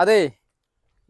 അതെ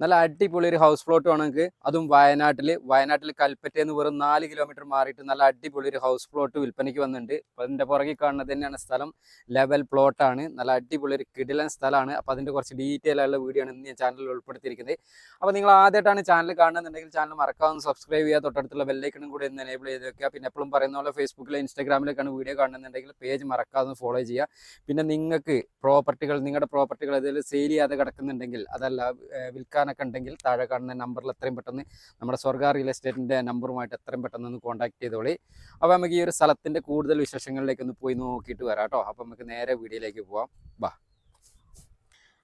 നല്ല അടിപൊളി ഒരു ഹൗസ് പ്ലോട്ട് വേണം നിങ്ങൾക്ക് അതും വയനാട്ടിൽ വയനാട്ടിൽ കൽപ്പറ്റയെന്ന് വെറും നാല് കിലോമീറ്റർ മാറിയിട്ട് നല്ല അടിപൊളി ഒരു ഹൗസ് പ്ലോട്ട് വിൽപ്പനയ്ക്ക് വന്നിട്ടുണ്ട്. അപ്പോൾ അതിന്റെ പുറകിൽ കാണുന്നത് തന്നെയാണ് സ്ഥലം. ലെവൽ പ്ലോട്ടാണ് നല്ല അടിപൊളി ഒരു കിടിലൻ സ്ഥലമാണ്. അപ്പോൾ അതിന്റെ കുറച്ച് ഡീറ്റെയിൽ ആയുള്ള വീഡിയോ ആണ് ഇന്ന് ഞാൻ ചാനലിൽ ഉൾപ്പെടുത്തിയിരിക്കുന്നത്. അപ്പോൾ നിങ്ങൾ ആദ്യമായിട്ടാണ് ചാനൽ കാണുന്നുണ്ടെങ്കിൽ ചാനൽ മറക്കാതെ സബ്സ്ക്രൈബ് ചെയ്യുക. തൊട്ടടുത്തുള്ള ബെല്ലൈക്കണും കൂടി ഒന്ന് എനേബിൾ ചെയ്ത് വെക്കുക. പിന്നെ എപ്പോഴും പറയുന്ന പോലെ ഫേസ്ബുക്കിലോ ഇൻസ്റ്റാഗ്രാമിലൊക്കെയാണ് വീഡിയോ കാണുന്നുണ്ടെങ്കിൽ പേജ് മറക്കാതെ ഫോളോ ചെയ്യുക. പിന്നെ നിങ്ങൾക്ക് പ്രോപ്പർട്ടികൾ നിങ്ങളുടെ പ്രോപ്പർട്ടികൾ ഏതെങ്കിലും സെയിൽ ചെയ്യാതെ കിടക്കുന്നുണ്ടെങ്കിൽ അതല്ല ഏഹ് വിൽക്കാനൊക്കെ ഉണ്ടെങ്കിൽ താഴെ കാണുന്ന നമ്പറിൽ എത്രയും പെട്ടെന്ന് നമ്മുടെ സ്വർഗ റിയൽ എസ്റ്റേറ്റിന്റെ നമ്പറുമായിട്ട് എത്രയും പെട്ടെന്ന് ഒന്ന് കോൺടാക്ട് ചെയ്തോളി. അപ്പോൾ നമുക്ക് ഈ ഒരു സ്ഥലത്തിന്റെ കൂടുതൽ വിശേഷങ്ങളിലേക്ക് ഒന്ന് പോയി നോക്കിയിട്ട് വരാം കേട്ടോ. അപ്പോൾ നമുക്ക് നേരെ വീഡിയോയിലേക്ക് പോവാം.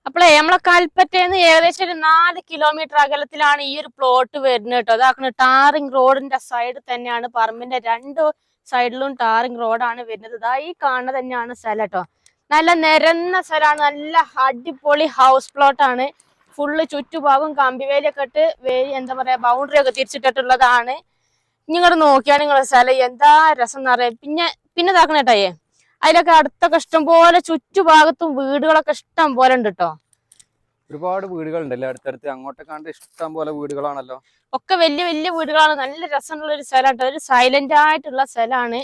അപ്പോൾ നമ്മളെ കൽപ്പറ്റേന്ന് ഏകദേശം ഒരു നാല് കിലോമീറ്റർ അകലത്തിലാണ് ഈ ഒരു പ്ലോട്ട് വരുന്നത് കേട്ടോ. അതാക്കണ ടാറിംഗ് റോഡിന്റെ സൈഡ് തന്നെയാണ് പറമ്പിന്റെ രണ്ട് സൈഡിലും ടാറിംഗ് റോഡാണ് വരുന്നത്. ഇതാ ഈ കാണുന്ന തന്നെയാണ് സ്ഥലം കേട്ടോ. നല്ല നിരന്ന സ്ഥലമാണ് നല്ല അടിപൊളി ഹൗസ് പ്ലോട്ടാണ് ഫുള്ള് ചുറ്റുഭാഗം കമ്പിവേലിയൊക്കെ ഇട്ട് വേലി എന്താ പറയാ ബൗണ്ടറി ഒക്കെ തിരിച്ചിട്ടിട്ടുള്ളതാണ്. നിങ്ങൾ നോക്കിയാൽ നിങ്ങളുടെ സ്ഥലം എന്താ രസം എന്ന് പറയാ പിന്നെ പിന്നെ ഇതാക്കണ കേട്ടായേ അതിലൊക്കെ അടുത്തൊക്കെ ഇഷ്ടം പോലെ ചുറ്റുഭാഗത്തും വീടുകളൊക്കെ ഇഷ്ടം പോലെ ഉണ്ട് കേട്ടോ ഒരുപാട് വീടുകളുണ്ടല്ലേ? അടുത്തടുത്ത് അങ്ങോട്ടൊക്കെ ഇഷ്ടം പോലെ വീടുകളാണല്ലോ. ഒക്കെ വലിയ വലിയ വീടുകളാണ്. നല്ല രസമുള്ള ഒരു സ്ഥലം കേട്ടോ ഒരു സൈലന്റ് ആയിട്ടുള്ള സ്ഥലമാണ്.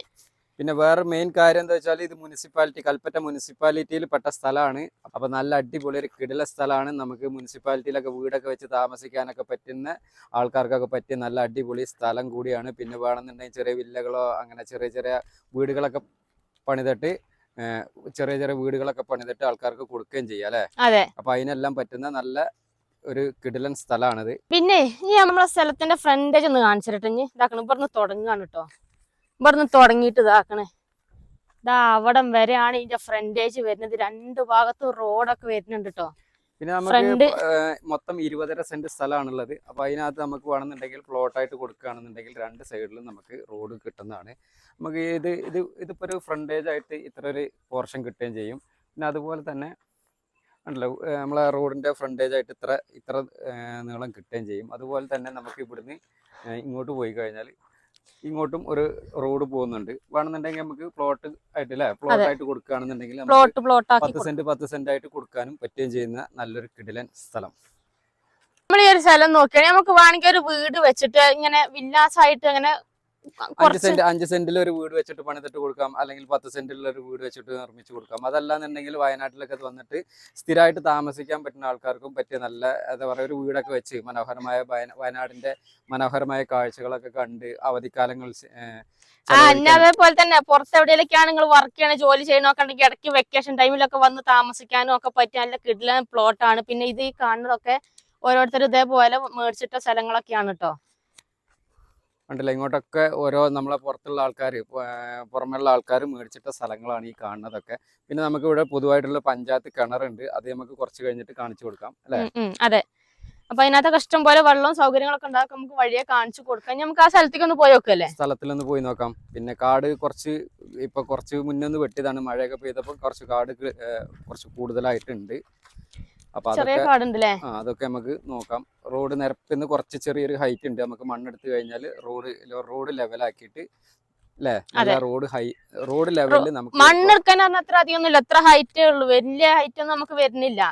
പിന്നെ വേറെ മെയിൻ കാര്യം എന്താ വെച്ചാൽ ഇത് മുനിസിപ്പാലിറ്റി കൽപ്പറ്റ മുനിസിപ്പാലിറ്റിയിൽ പെട്ട സ്ഥലമാണ്. അപ്പൊ നല്ല അടിപൊളി ഒരു കിടില സ്ഥലമാണ്. നമുക്ക് മുനിസിപ്പാലിറ്റിയിലൊക്കെ വീടൊക്കെ വെച്ച് താമസിക്കാനൊക്കെ പറ്റുന്ന ആൾക്കാർക്കൊക്കെ പറ്റിയ നല്ല അടിപൊളി സ്ഥലം കൂടിയാണ്. പിന്നെ വേണമെന്നുണ്ടെങ്കിൽ ചെറിയ വില്ലകളോ അങ്ങനെ ചെറിയ ചെറിയ വീടുകളൊക്കെ പണിതിട്ട് ചെറിയ ചെറിയ വീടുകളൊക്കെ പണിതിട്ട് ആൾക്കാർക്ക് കൊടുക്കുകയും ചെയ്യാം അല്ലെ? അതെ. അപ്പൊ അതിനെല്ലാം പറ്റുന്ന നല്ല ഒരു കിടിലൻ സ്ഥലമാണിത്. പിന്നെ ഈ നമ്മളെ സ്ഥലത്തിന്റെ ഫ്രണ്ടേജ് ഒന്ന് കാണിച്ചിട്ട് ഇതാക്കണം. ഇവിടുന്ന് തുടങ്ങാണ് കേട്ടോ ഇവിടുന്ന് തുടങ്ങിയിട്ട് ഇതാക്കണേ. ഇതാ അവിടം വരെയാണ് ഇതിന്റെ ഫ്രണ്ടേജ് വരുന്നത്. രണ്ടു ഭാഗത്തും റോഡൊക്കെ വരുന്നുണ്ട് കേട്ടോ പിന്നെ നമുക്ക് മൊത്തം ഇരുപതര സെന്റ് സ്ഥലമാണുള്ളത്. അപ്പൊ അതിനകത്ത് നമുക്ക് വേണമെന്നുണ്ടെങ്കിൽ പ്ലോട്ടായിട്ട് കൊടുക്കുകയാണെന്നുണ്ടെങ്കിൽ രണ്ട് സൈഡിലും നമുക്ക് റോഡ് കിട്ടുന്നതാണ്. നമുക്ക് ഇത് ഇത് ഇതിപ്പോ ഒരു ഫ്രണ്ടേജ് ആയിട്ട് ഇത്ര ഒരു പോർഷൻ കിട്ടുകയും ചെയ്യും. പിന്നെ അതുപോലെ തന്നെ ഉണ്ടല്ലോ നമ്മളെ റോഡിന്റെ ഫ്രണ്ടേജ് ആയിട്ട് ഇത്ര ഇത്ര നീളം കിട്ടുകയും ചെയ്യും. അതുപോലെ തന്നെ നമുക്ക് ഇവിടുന്ന് ഇങ്ങോട്ട് പോയി കഴിഞ്ഞാൽ ഇങ്ങോട്ടും ഒരു റോഡ് പോകുന്നുണ്ട്. വേണമെന്നുണ്ടെങ്കിൽ നമുക്ക് പ്ലോട്ട് ആയിട്ട് അല്ലെ പ്ലോട്ട് ആയിട്ട് കൊടുക്കുകയാണെന്നുണ്ടെങ്കിൽ പ്ലോട്ട് പ്ലോട്ട് പത്ത് സെന്റ് പത്ത് സെന്റ് ആയിട്ട് കൊടുക്കാനും പറ്റുകയും ചെയ്യുന്ന നല്ലൊരു കിടിലൻ സ്ഥലം. നമ്മൾ ഈ ഒരു സ്ഥലം നോക്കിയാൽ നമുക്ക് വേണമെങ്കിൽ ഒരു വീട് വെച്ചിട്ട് ഇങ്ങനെ വില്ലാസായിട്ട് അങ്ങനെ അഞ്ച് സെന്റ് അഞ്ച് സെന്റിൽ ഒരു വീട് വെച്ചിട്ട് പണിതിട്ട് കൊടുക്കാം. അല്ലെങ്കിൽ പത്ത് സെന്റിൽ ഒരു വീട് വെച്ചിട്ട് നിർമ്മിച്ചു കൊടുക്കാം. അതല്ലാന്നുണ്ടെങ്കിൽ വയനാട്ടിലൊക്കെ വന്നിട്ട് സ്ഥിരമായിട്ട് താമസിക്കാൻ പറ്റുന്ന ആൾക്കാർക്കും പറ്റിയ നല്ല എന്താ പറയുക ഒരു വീടൊക്കെ വെച്ച് മനോഹരമായ വയനാടിന്റെ മനോഹരമായ കാഴ്ചകളൊക്കെ കണ്ട് അവധിക്കാലങ്ങൾ ആ അതേപോലെ തന്നെ പുറത്ത് എവിടെയൊക്കെയാണ് നിങ്ങൾ വർക്ക് ചെയ്യണ ജോലി ചെയ്യണമൊക്കെ ഉണ്ടെങ്കിൽ ഇടയ്ക്ക് വെക്കേഷൻ ടൈമിലൊക്കെ വന്ന് താമസിക്കാനും ഒക്കെ പറ്റിയ നല്ല കിടിലൻ പ്ലോട്ടാണ് പിന്നെ ഇത് ഈ കാണുന്നതൊക്കെ ഓരോരുത്തർ ഇതേപോലെ മേടിച്ചിട്ട സ്ഥലങ്ങളൊക്കെയാണ് കേട്ടോ ഉണ്ടല്ലോ. ഇങ്ങോട്ടൊക്കെ ഓരോ നമ്മളെ പുറത്തുള്ള ആൾക്കാർ പുറമെയുള്ള ആൾക്കാർ മേടിച്ചിട്ട സ്ഥലങ്ങളാണ് ഈ കാണുന്നതൊക്കെ. പിന്നെ നമുക്ക് ഇവിടെ പൊതുവായിട്ടുള്ള പഞ്ചായത്ത് കിണറുണ്ട്. അത് നമുക്ക് കുറച്ച് കഴിഞ്ഞിട്ട് കാണിച്ചു കൊടുക്കാം അല്ലെ? അതെ. അപ്പൊ അതിനകത്തൊക്കെ കഷ്ടം പോലെ വെള്ളവും സൗകര്യങ്ങളൊക്കെ ഉണ്ടാക്കും നമുക്ക് വഴിയെ കാണിച്ചു കൊടുക്കാം. നമുക്ക് ആ സ്ഥലത്തേക്ക് ഒന്ന് പോയി നോക്കല്ലേ? സ്ഥലത്തിലൊന്ന് പോയി നോക്കാം. പിന്നെ കാട് കുറച്ച് ഇപ്പൊ കുറച്ച് മുന്നേ ഒന്ന് വെട്ടിയതാണ്. മഴയൊക്കെ പെയ്തപ്പോൾ കുറച്ച് കാട് കുറച്ച് കൂടുതലായിട്ടുണ്ട്. അപ്പൊ അതൊക്കെ അതൊക്കെ നമുക്ക് നോക്കാം. റോഡ് നിരപ്പിന്ന് കുറച്ച് ചെറിയൊരു ഹൈറ്റ് ഉണ്ട്. നമുക്ക് മണ്ണെടുത്ത് കഴിഞ്ഞാൽ റോഡ് റോഡ് ലെവലാക്കിയിട്ട്. റോഡ് ഹൈ റോഡ് ലെവലിൽ നമുക്ക് മണ്ണെടുക്കാൻ അത്ര അധികം എത്ര ഹൈറ്റേ ഉള്ളൂ. വലിയ ഹൈറ്റ് ഒന്നും നമുക്ക് വരുന്നില്ല.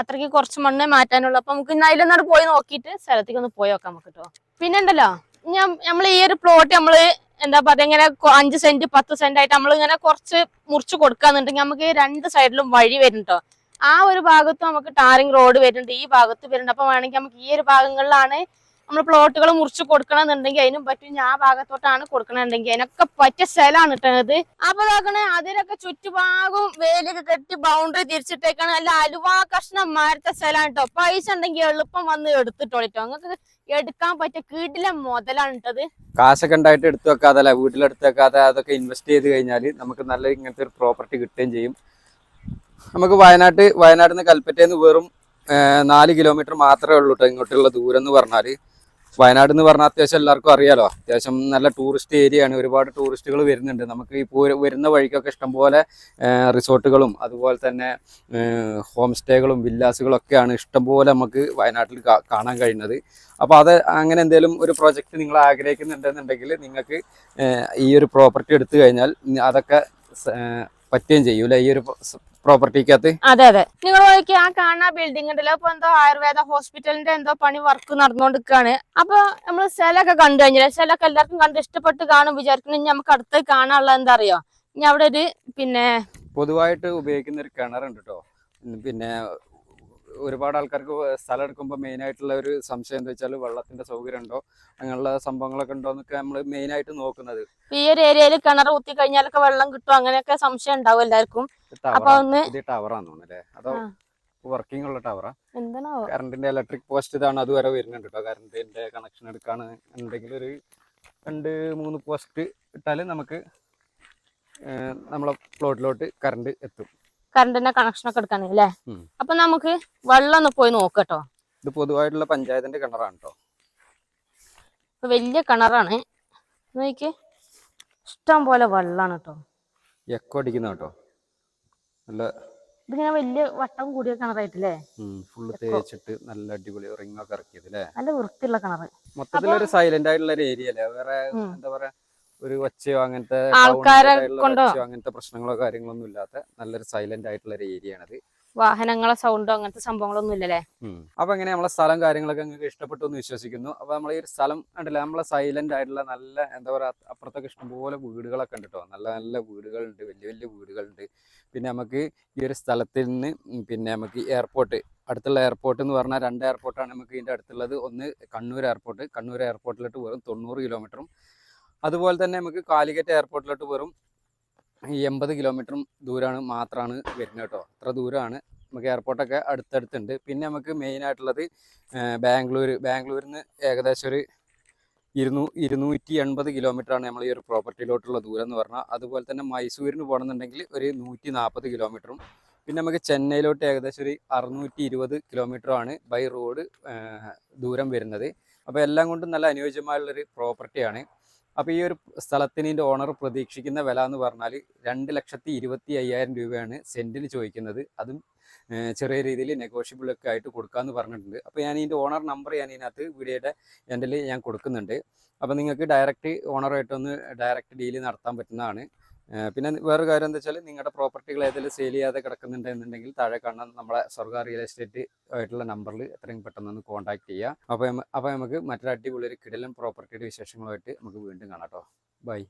അത്രയ്ക്ക് കുറച്ച് മണ്ണ് മാറ്റാനുള്ളൂ. അപ്പൊ നമുക്ക് ഇന്ന് അതിലൊന്നാട് പോയി നോക്കിയിട്ട് സ്ഥലത്തേക്ക് ഒന്ന് പോയി നോക്കാം നമുക്ക് കേട്ടോ പിന്നെ ഉണ്ടല്ലോ ഞാൻ നമ്മൾ ഈ ഒരു പ്ലോട്ട് നമ്മൾ എന്താ പറയാ ഇങ്ങനെ അഞ്ച് സെന്റ് പത്ത് സെന്റ് ആയിട്ട് നമ്മൾ ഇങ്ങനെ കുറച്ച് മുറിച്ച് കൊടുക്കാന്നുണ്ടെങ്കിൽ നമുക്ക് രണ്ട് സൈഡിലും വഴി വരുന്നുണ്ടോ ആ ഒരു ഭാഗത്ത് നമുക്ക് ടാറിങ് റോഡ് വരുന്നുണ്ട്. ഈ ഭാഗത്ത് വരുന്നുണ്ട്. അപ്പൊ വേണമെങ്കിൽ നമുക്ക് ഈ ഒരു ഭാഗങ്ങളിലാണ് നമ്മൾ പ്ലോട്ടുകൾ മുറിച്ച് കൊടുക്കണമെന്നുണ്ടെങ്കിൽ അതിനും പറ്റും. ഞാൻ ആ ഭാഗത്തോട്ടാണ് കൊടുക്കണമെന്നുണ്ടെങ്കിൽ അതിനൊക്കെ പറ്റിയ സ്ഥലമാണ് ഇട്ടത് അപ്പൊ നോക്കണേ അതിനൊക്കെ ചുറ്റുഭാഗവും വേലൊക്കെ കെട്ടി ബൗണ്ടറി തിരിച്ചിട്ടേക്കാണ്. നല്ല അലുവാ കഷ്ണം മാരത്തെ സ്ഥലമാണ് കേട്ടോ. പൈസ ഉണ്ടെങ്കിൽ എളുപ്പം വന്ന് എടുത്തിട്ടോളിട്ടോ നിങ്ങൾക്ക് എടുക്കാൻ പറ്റിയ കീട്ടിലെ മുതലാണ് ഇട്ടത് കാശൊക്കെ ഉണ്ടായിട്ട് എടുത്തു വെക്കാതെ വീട്ടിലെടുത്ത് വെക്കാതെ അതൊക്കെ ഇൻവെസ്റ്റ് ചെയ്ത് കഴിഞ്ഞാൽ നമുക്ക് നല്ല ഇങ്ങനത്തെ ഒരു പ്രോപ്പർട്ടി കിട്ടുകയും ചെയ്യും. നമുക്ക് വയനാട്ട് വയനാട്ടിൽ നിന്ന് കൽപ്പറ്റയിൽ നിന്ന് വെറും നാല് കിലോമീറ്റർ മാത്രമേ ഉള്ളൂ കേട്ടോ ഇങ്ങോട്ടുള്ള ദൂരം എന്ന് പറഞ്ഞാൽ വയനാട് എന്ന് പറഞ്ഞാൽ അത്യാവശ്യം എല്ലാവർക്കും അറിയാലോ. അത്യാവശ്യം നല്ല ടൂറിസ്റ്റ് ഏരിയ ആണ്. ഒരുപാട് ടൂറിസ്റ്റുകൾ വരുന്നുണ്ട്. നമുക്ക് ഈ വരുന്ന വഴിക്കൊക്കെ ഇഷ്ടംപോലെ റിസോർട്ടുകളും അതുപോലെ തന്നെ ഹോം സ്റ്റേകളും വില്ലാസുകളും ഒക്കെയാണ് ഇഷ്ടംപോലെ നമുക്ക് വയനാട്ടിൽ കാണാൻ കഴിയുന്നത്. അപ്പോൾ അത് അങ്ങനെ എന്തെങ്കിലും ഒരു പ്രോജക്റ്റ് നിങ്ങൾ ആഗ്രഹിക്കുന്നുണ്ടെന്നുണ്ടെങ്കിൽ നിങ്ങൾക്ക് ഈ ഒരു പ്രോപ്പർട്ടി എടുത്തു കഴിഞ്ഞാൽ അതൊക്കെ പറ്റുകയും ചെയ്യൂല ഈ ഒരു പ്രോപ്പർട്ടിക്കകത്ത്? അതെ അതെ. നിങ്ങൾ നോക്കി ആ കാണുന്ന ബിൽഡിംഗ് ഉണ്ടല്ലോ അപ്പൊ എന്തോ ആയുർവേദ ഹോസ്പിറ്റലിന്റെ എന്തോ പണി വർക്ക് നടന്നുകൊണ്ടിരിക്കുകയാണ് അപ്പൊ നമ്മൾ സ്ഥലമൊക്കെ കണ്ടു കഴിഞ്ഞാൽ സ്ഥലമൊക്കെ എല്ലാവർക്കും കണ്ട് ഇഷ്ടപ്പെട്ട് കാണും വിചാരിക്കുന്നു. നമുക്ക് അടുത്ത് കാണാനുള്ള എന്താ അറിയോ ഇനി അവിടെ ഒരു പിന്നെ പൊതുവായിട്ട് ഉപയോഗിക്കുന്ന ഒരു കിണറുണ്ട് കേട്ടോ പിന്നെ ഒരുപാട് ആൾക്കാർക്ക് സ്ഥലം എടുക്കുമ്പോൾ മെയിൻ ആയിട്ടുള്ള ഒരു സംശയം എന്താ വെച്ചാൽ വെള്ളത്തിന്റെ സൗകര്യം ഉണ്ടോ? അങ്ങനെയുള്ള സംഭവങ്ങളൊക്കെ ഉണ്ടോ എന്നൊക്കെ നമ്മൾ മെയിൻ ആയിട്ട് നോക്കുന്നത്. ഈ ഒരു ഏരിയയിൽ കിണർ കുത്തി കഴിഞ്ഞാലൊക്കെ വെള്ളം കിട്ടും. അങ്ങനെയൊക്കെ സംശയം ഉണ്ടാവും എല്ലാവർക്കും. അപ്പൊ ടവർ ഒന്ന് ഇത് ടവറാന്ന് തോന്നുന്നു അതോ വർക്കിംഗ് ഉള്ള ടവറാ? കറണ്ടിന്റെ ഇലക്ട്രിക് പോസ്റ്റ് ഇതാണ് അതുവരെ വരുന്നുണ്ട് കേട്ടോ കറണ്ടിന്റെ കണക്ഷൻ എടുക്കാണ്. എന്തെങ്കിലും ഒരു രണ്ട് മൂന്ന് പോസ്റ്റ് ഇട്ടാൽ നമുക്ക് നമ്മളെ പ്ലോട്ടിലോട്ട് കറണ്ട് എത്തും. കറണ്ടിന്റെ കണക്ഷൻ ഒക്കെ ഉം. അപ്പൊ നമുക്ക് വെള്ളം ഒന്ന് പോയി നോക്കട്ടോ. ഇത് പൊതുവായിട്ടുള്ള പഞ്ചായത്തിന്റെ കിണറാണ് കേട്ടോ വലിയ കിണറാണ്. നോക്കി ഇഷ്ടം പോലെ വെള്ളാണ് കേട്ടോ എക്കോ അടിക്കുന്ന കേട്ടോ. നല്ല ഇതിങ്ങനെ വലിയ വട്ടം കൂടിയ കിണറായിട്ടില്ലേ? ഫുള്ള് തേച്ചിട്ട് നല്ല അടിപൊളി റിംഗ് ഒക്കെ ഇറക്കിയത് അല്ലേ നല്ല വൃത്തിയുള്ള കിണറ്. മൊത്തത്തിൽ ഒരു സൈലന്റ് ആയിട്ടുള്ള ഒരു ഏരിയ അല്ലേ? വേറെ എന്താ പറയാ ഒരു ഒച്ചയോ അങ്ങനത്തെ ആൾക്കാരെ കൊണ്ടോ? ഒച്ചയോ അങ്ങനത്തെ പ്രശ്നങ്ങളോ കാര്യങ്ങളൊന്നും ഇല്ലാത്ത നല്ലൊരു സൈലന്റ് ആയിട്ടുള്ള ഒരു ഏരിയ ആണത്. വാഹനങ്ങളെ സൗണ്ടോ അങ്ങനത്തെ സംഭവങ്ങളൊന്നും ഇല്ലല്ലേ? അപ്പൊ എങ്ങനെ നമ്മളെ സ്ഥലം കാര്യങ്ങളൊക്കെ നിങ്ങൾക്ക് ഇഷ്ടപ്പെട്ടു എന്ന് വിശ്വസിക്കുന്നു. അപ്പൊ നമ്മളെ ഈ സ്ഥലം കണ്ടില്ല നമ്മളെ സൈലന്റ് ആയിട്ടുള്ള നല്ല എന്താ പറയാ അപ്പുറത്തൊക്കെ ഇഷ്ടംപോലെ വീടുകളൊക്കെ ഉണ്ട് കേട്ടോ നല്ല നല്ല വീടുകളുണ്ട് വലിയ വലിയ വീടുകളുണ്ട്. പിന്നെ നമുക്ക് ഈ ഒരു സ്ഥലത്തിൽ നിന്ന് പിന്നെ നമുക്ക് എയർപോർട്ട് അടുത്തുള്ള എയർപോർട്ട് എന്ന് പറഞ്ഞാൽ രണ്ട് എയർപോർട്ടാണ് നമുക്ക് ഇതിന്റെ അടുത്തുള്ളത്. ഒന്ന് കണ്ണൂർ എയർപോർട്ട് കണ്ണൂർ എയർപോർട്ടിലോട്ട് വെറും തൊണ്ണൂറ് കിലോമീറ്ററും അതുപോലെ തന്നെ നമുക്ക് കാലിക്കറ്റ് എയർപോർട്ടിലോട്ട് വെറും എൺപത് കിലോമീറ്ററും ദൂരമാണ് മാത്രമാണ് വരുന്നത് കേട്ടോ. അത്ര ദൂരമാണ് നമുക്ക് എയർപോർട്ടൊക്കെ അടുത്തടുത്തുണ്ട്. പിന്നെ നമുക്ക് മെയിനായിട്ടുള്ളത് ബാംഗ്ലൂർ ബാംഗ്ലൂരിൽ നിന്ന് ഏകദേശം ഒരു ഇരുന്നൂ ഇരുന്നൂറ്റി എൺപത് കിലോമീറ്ററാണ് നമ്മൾ ഈ ഒരു പ്രോപ്പർട്ടിയിലോട്ടുള്ള ദൂരം എന്ന് പറഞ്ഞാൽ അതുപോലെ തന്നെ മൈസൂരിന് പോകണമെന്നുണ്ടെങ്കിൽ ഒരു നൂറ്റി നാൽപ്പത് കിലോമീറ്ററും. പിന്നെ നമുക്ക് ചെന്നൈയിലോട്ട് ഏകദേശം ഒരു അറുന്നൂറ്റി ഇരുപത് കിലോമീറ്ററാണ് ബൈ റോഡ് ദൂരം വരുന്നത്. അപ്പോൾ എല്ലാം കൊണ്ടും നല്ല അനുയോജ്യമായുള്ളൊരു പ്രോപ്പർട്ടിയാണ് അപ്പോൾ ഈ ഒരു സ്ഥലത്തിന് ഇതിന്റെ ഓണർ പ്രതീക്ഷിക്കുന്ന വില എന്ന് പറഞ്ഞാൽ രണ്ട് ലക്ഷത്തി ഇരുപത്തി അയ്യായിരം രൂപയാണ് സെന്റിന് ചോദിക്കുന്നത്. അതും ചെറിയ രീതിയിൽ നെഗോഷ്യബിൾ ഒക്കെ ആയിട്ട് കൊടുക്കാമെന്ന് പറഞ്ഞിട്ടുണ്ട്. അപ്പോൾ ഞാൻ ഇതിന്റെ ഓണർ നമ്പർ ഞാൻ ഇതിനകത്ത് വീഡിയോയുടെ എൻഡിൽ ഞാൻ കൊടുക്കുന്നുണ്ട്. അപ്പോൾ നിങ്ങൾക്ക് ഡയറക്റ്റ് ഓണറായിട്ടൊന്ന് ഡയറക്റ്റ് ഡീൽ നടത്താൻ പറ്റുന്നതാണ്. പിന്നെ വേറൊരു കാര്യം എന്താ വെച്ചാൽ നിങ്ങളുടെ പ്രോപ്പർട്ടികൾ ഏതെങ്കിലും സെയിൽ ചെയ്യാതെ കിടക്കുന്നുണ്ട് എന്നുണ്ടെങ്കിൽ താഴെ കാണാൻ നമ്മളെ സ്വർഗ റിയൽ എസ്റ്റേറ്റ് ആയിട്ടുള്ള നമ്പറിൽ എത്രയും പെട്ടെന്ന് ഒന്ന് കോൺടാക്ട് ചെയ്യുക അപ്പോൾ അപ്പോൾ നമുക്ക് മറ്റൊരു അടിപൊളി ഒരു കിടലും പ്രോപ്പർട്ടിയുടെ വിശേഷങ്ങളുമായിട്ട് നമുക്ക് വീണ്ടും കാണാം കേട്ടോ ബൈ